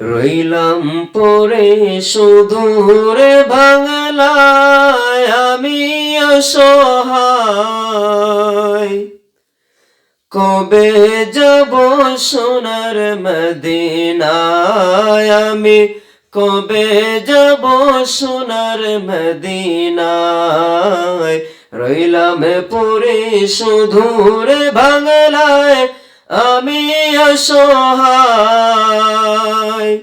রইলাম পরে সুদূরে বাংলায়, আমি অসহায়। কবে যাব সোনার মদিনায়, আমি কবে যাব সোনার মদিনায়? রইলাম পরে সুধুরে বাংলায় আমি অসহায়।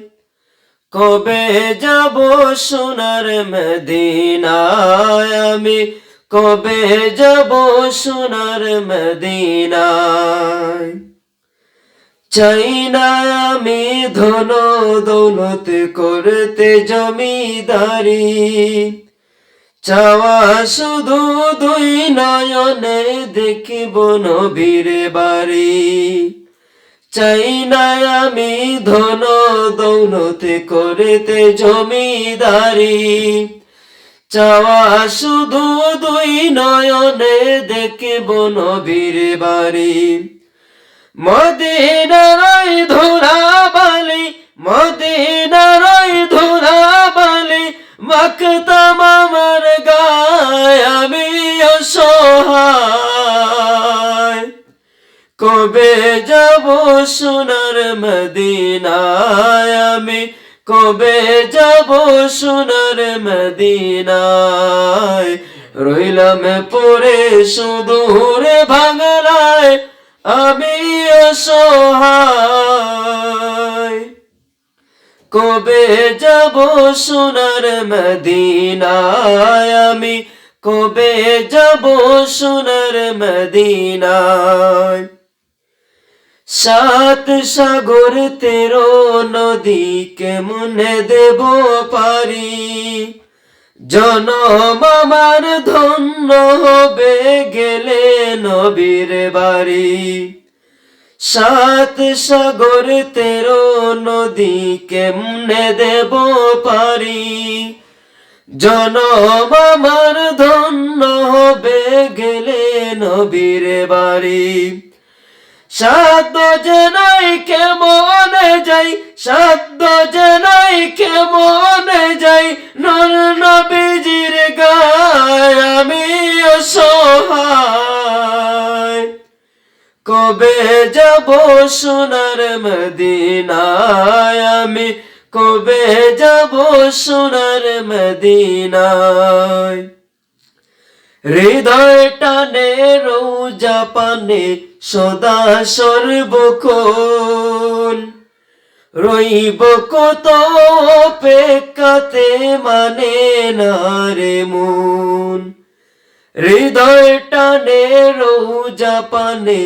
কবে যাব সোনার মদিনায়? আমি কবে যাব সোনার মদিনায়? চাই না আমি ধন দৌলত করতে জমিদারি। চাওয়া শুধু দুই নয়নে দেখিব নবীর বাড়ি। চাই না আমি ধন দৌলতে করেতে জমিদারি। চাওয়া শুধু দুই নয়নে দেখিব নবীর বাড়ি। মদিনারই ধরা বালি মদিনারই ধরা বালি মাকতাম কবে যাব সোনার মদিনায় আমি? কবে যাব সোনার মদিনায়? রইলাম পরে সুদূরে বাংলায়, আমি অসহায়। কবে যাব সোনার মদিনায় আমি? কবে যাব সোনার মদিনায়? সাত সাগর তেরো নদী কেমনে দেব পারি? জনম আমার ধন্য হবে গেলে নবীর বাড়ি। সাত সাগর তেরো নদী কেমনে দেব পারি? জনম আমার ধন্য হবে গেলে নবীর বাড়ি। সাধ্য জেনাই কেমনে যাই? সাধ্য জেনাই কেমনে যাই? নর নবীজির গায় আমি অসহায়। কবে যাব সোনার মদিনায়? আমি কবে যাব সোনার মদিনায়? হৃদয় টানে রৌজা পানে সদা সর্বক্ষণ রইব কত পেকাতে মানে না রে মন। হৃদয় টানে রৌজা পানে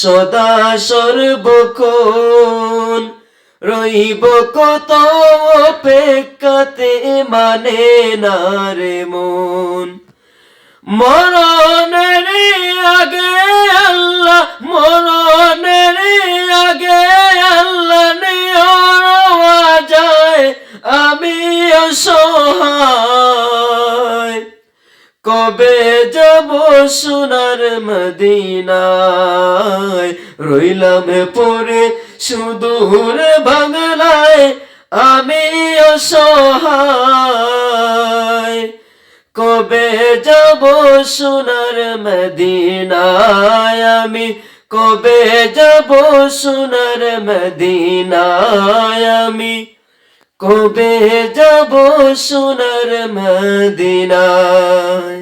সদা সর্বক্ষণ রইব কত পেকাতে মানে না রে মন। মরণের আগে মরণের আগে আল্লাহ নেওয়া যায় আমি অসহায়। কবে যাব সোনার মদিনায়? রইলাম পরে সুদূর বাংলায়, আমি অসহায়। কবে যাব সোনার মদিনায় আমি? কবে যাব সোনার মদিনায় আমি? কবে যাব সোনার মদিনায়?